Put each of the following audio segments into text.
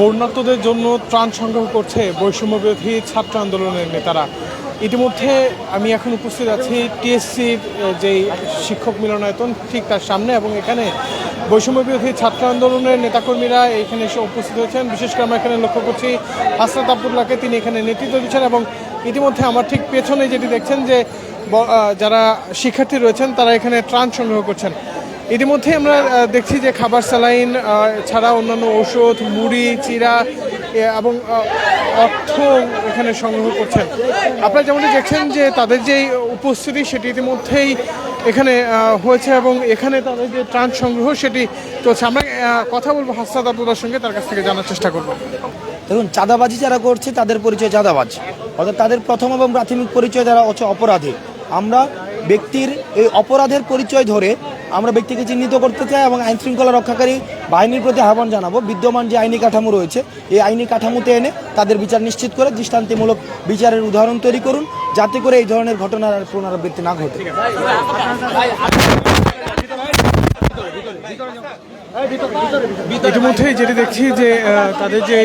বন্যার্তদের জন্য ত্রাণ সংগ্রহ করছে বৈষম্য বিরোধী ছাত্র আন্দোলনের নেতারা। ইতিমধ্যে আমি এখন উপস্থিত আছি টিএসসির যেই শিক্ষক মিলনায়তন, ঠিক তার সামনে এবং এখানে বৈষম্য বিরোধী ছাত্র আন্দোলনের নেতাকর্মীরা এখানে এসে উপস্থিত হয়েছেন। বিশেষ করে আমরা এখানে লক্ষ্য করছি হাসনাত আবদুল্লাহকে তিনি এখানে নেতৃত্ব দিচ্ছেন এবং ইতিমধ্যে আমার ঠিক পেছনে যেটি দেখছেন যে যারা শিক্ষার্থী রয়েছেন তারা এখানে ত্রাণ সংগ্রহ করছেন। ইতিমধ্যে আমরা দেখছি যে খাবার স্যালাইন ছাড়া অন্যান্য ঔষধ, মুড়ি, চিরা এবং অর্থ এখানে সংগ্রহ করছেন। আপনারা যেমন দেখছেন যে তাদের যে উপস্থিতি, সেটি ইতিমধ্যেই এখানে হয়েছে এবং এখানে তাদের যে ত্রাণ সংগ্রহ, সেটি চলছে। আমরা কথা বলব হাসনাত আবদুল্লার সঙ্গে, তার কাছ থেকে জানার চেষ্টা করব। দেখুন, চাঁদাবাজি যারা করছে, তাদের পরিচয় চাঁদাবাজ। অর্থাৎ তাদের প্রথম এবং প্রাথমিক পরিচয় যারা হচ্ছে অপরাধী। আমরা ব্যক্তির এই অপরাধের পরিচয় ধরে আমরা ব্যক্তিকে চিহ্নিত করতে চাই এবং আইন শৃঙ্খলা রক্ষাকারী বাহিনীর প্রতি আহ্বান জানাব। বিদ্যমান যে আইনি কাঠামো রয়েছে, এই আইনি কাঠামোতে এনে তাদের বিচার নিশ্চিত করে দৃষ্টান্তিমূলক বিচারের উদাহরণ তৈরি করুন, যাতে করে এই ধরনের ঘটনার পুনরাবৃত্তি না ঘটে। ইতিমধ্যেই যেটি দেখছি যে তাদের যে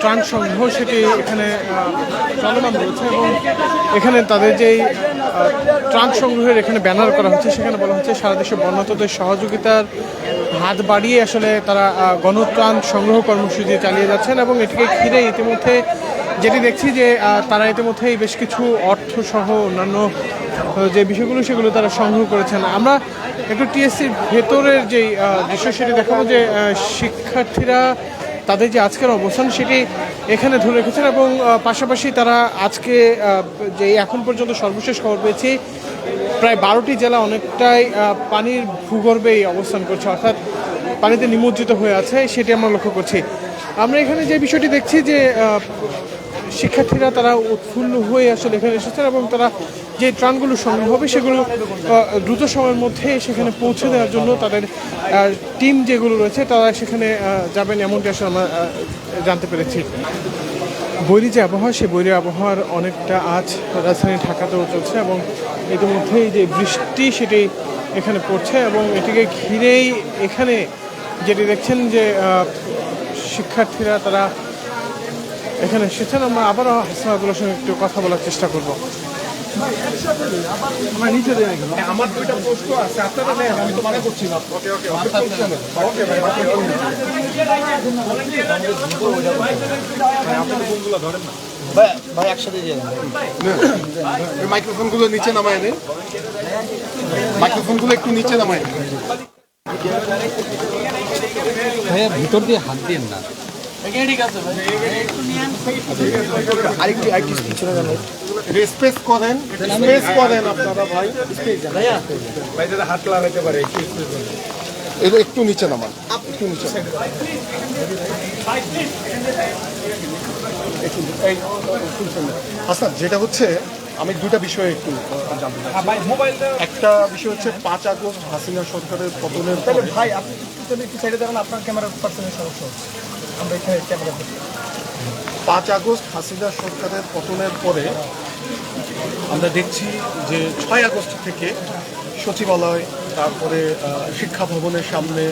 ত্রাণ সংগ্রহ সেটি এখানে চলমান রয়েছে এবং এখানে তাদের যেই ত্রাণ সংগ্রহের এখানে ব্যানার করা হচ্ছে, সেখানে বলা হচ্ছে সারা দেশে বন্যাতদের সহযোগিতার হাত বাড়িয়ে আসলে তারা গণত্রাণ সংগ্রহ কর্মসূচি চালিয়ে যাচ্ছেন এবং এটিকে ঘিরে ইতিমধ্যে যেটি দেখছি যে তারা ইতিমধ্যেই বেশ কিছু অর্থ সহ অন্যান্য যে বিষয়গুলো, সেগুলো তারা সংগ্রহ করেছেন। আমরা একটু টিএসসির ভেতরের যে দৃশ্য সেটি দেখাবো যে শিক্ষার্থীরা তাদের যে আজকের অবস্থান সেটি এখানে ধরে রেখেছেন এবং পাশাপাশি তারা আজকে যে এখন পর্যন্ত সর্বশেষ খবর পেয়েছি, প্রায় বারোটি জেলা অনেকটাই পানির ভূগর্ভেই অবস্থান করছে, অর্থাৎ পানিতে নিমজ্জিত হয়ে আছে, সেটি আমরা লক্ষ্য করছি। আমরা এখানে যে বিষয়টি দেখছি যে শিক্ষার্থীরা তারা উৎফুল্ল হয়ে আসলে এখানে এসেছেন এবং তারা যে ত্রাণগুলো সংগ্রহ হবে, সেগুলো দ্রুত সময়ের মধ্যে সেখানে পৌঁছে দেওয়ার জন্য তাদের টিম যেগুলো রয়েছে, তারা সেখানে যাবেন এমনটি আসলে আমরা জানতে পেরেছি। বৈরী যে আবহাওয়া সেই বৈরী আবহাওয়ার অনেকটা আজ রাজধানী ঢাকাতেও চলছে এবং ইতিমধ্যেই যে বৃষ্টি সেটি এখানে পড়ছে এবং এটিকে ঘিরেই এখানে যেটি দেখছেন যে শিক্ষার্থীরা তারা এখানে এসেছেন। আমরা আবারও হাসনাতুল্লার সঙ্গে একটু কথা বলার চেষ্টা করব। আমার দুইটা প্রশ্ন আছে আপনারা নেন আমি তো মানা করছি না ওকে ওকে ওকে ভাই ভাই একসাথে দিয়ে এই মাইক্রোফোনগুলো নিচে নামায় নে মাইক্রোফোনগুলো একটু নিচে নামায় ভাইয়া ভিতর দিয়ে হাত দিন না আরেকটি আরেকটি পিছনে যান স্পেস করেন স্পেস করেন আপনারা ভাই। একটু নিচে নামান। একটু নিচে নামান। একটু- এই, হাসান যেটা হচ্ছে আমি দুটা বিষয়ে একটু জানতে একটা বিষয় হচ্ছে পাঁচ আগস্ট হাসিনা সরকারের পতনের পরে। ভাই আপনি একটু সাইডে দাঁড়ান আপনার ক্যামেরার পার্সনের সমস্যা হচ্ছে। আমরা এখানে ক্যামেরা পাঁচ আগস্ট হাসিনা সরকারের পতনের পরে আমরা দেখছি যে ছয় আগস্ট থেকে সচিবালয়, তারপরে শিক্ষা ভবনের সামনে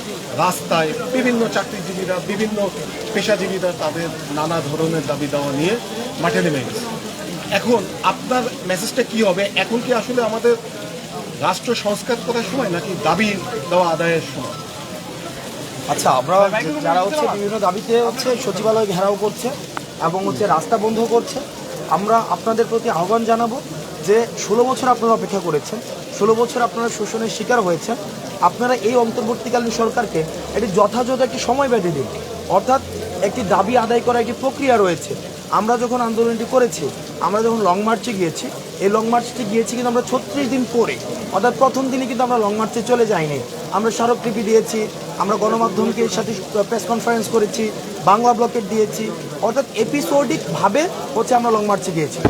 রাস্তায় বিভিন্ন চাকরিজীবীরা, বিভিন্ন পেশাজীবীরা তাদের নানা ধরনের দাবি দেওয়া নিয়ে মাঠে নেমে গেছে। এখন আপনার মেসেজটা কি হবে? এখন কি আসলে আমাদের রাষ্ট্র সংস্কার করার সময় নাকি দাবি দেওয়া আদায়ের সময়? আচ্ছা আমরা যারা হচ্ছে বিভিন্ন দাবিতে হচ্ছে সচিবালয় ঘেরাও করছে এবং হচ্ছে রাস্তা বন্ধ করছে, আমরা আপনাদের প্রতি আহ্বান জানাব যে ষোলো বছর আপনারা অপেক্ষা করেছেন, ষোলো বছর আপনারা শোষণের শিকার হয়েছেন, আপনারা এই অন্তর্বর্তীকালীন সরকারকে একটি যথাযথ একটি সময় বেঁধে দিন। অর্থাৎ একটি দাবি আদায় করার একটি প্রক্রিয়া রয়েছে। আমরা যখন আন্দোলনটি করেছি, আমরা যখন লং মার্চে গিয়েছি, এই লং মার্চটি গিয়েছি কিন্তু আমরা ছত্রিশ দিন পরে, অর্থাৎ প্রথম দিনে কিন্তু আমরা লং মার্চে চলে যাইনি। আমরা স্মারকলিপি দিয়েছি আমরা গণমাধ্যমকে এর সাথে প্রেস কনফারেন্স করেছি, বাংলা ব্লকেট দিয়েছি। অর্থাৎ এপিসোডিকভাবে হচ্ছে আমরা লং মার্চে গিয়েছি।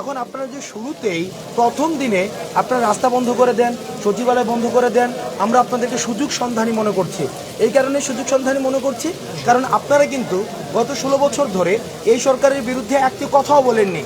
এখন আপনারা যে শুরুতেই প্রথম দিনে আপনারা রাস্তা বন্ধ করে দেন, সচিবালয় বন্ধ করে দেন, আমরা আপনাদেরকে সুযোগ সন্ধানী মনে করছি। এই কারণে সুযোগ সন্ধানী মনে করছি, কারণ আপনারা কিন্তু গত ষোলো বছর ধরে এই সরকারের বিরুদ্ধে একটি কথাও বলেননি।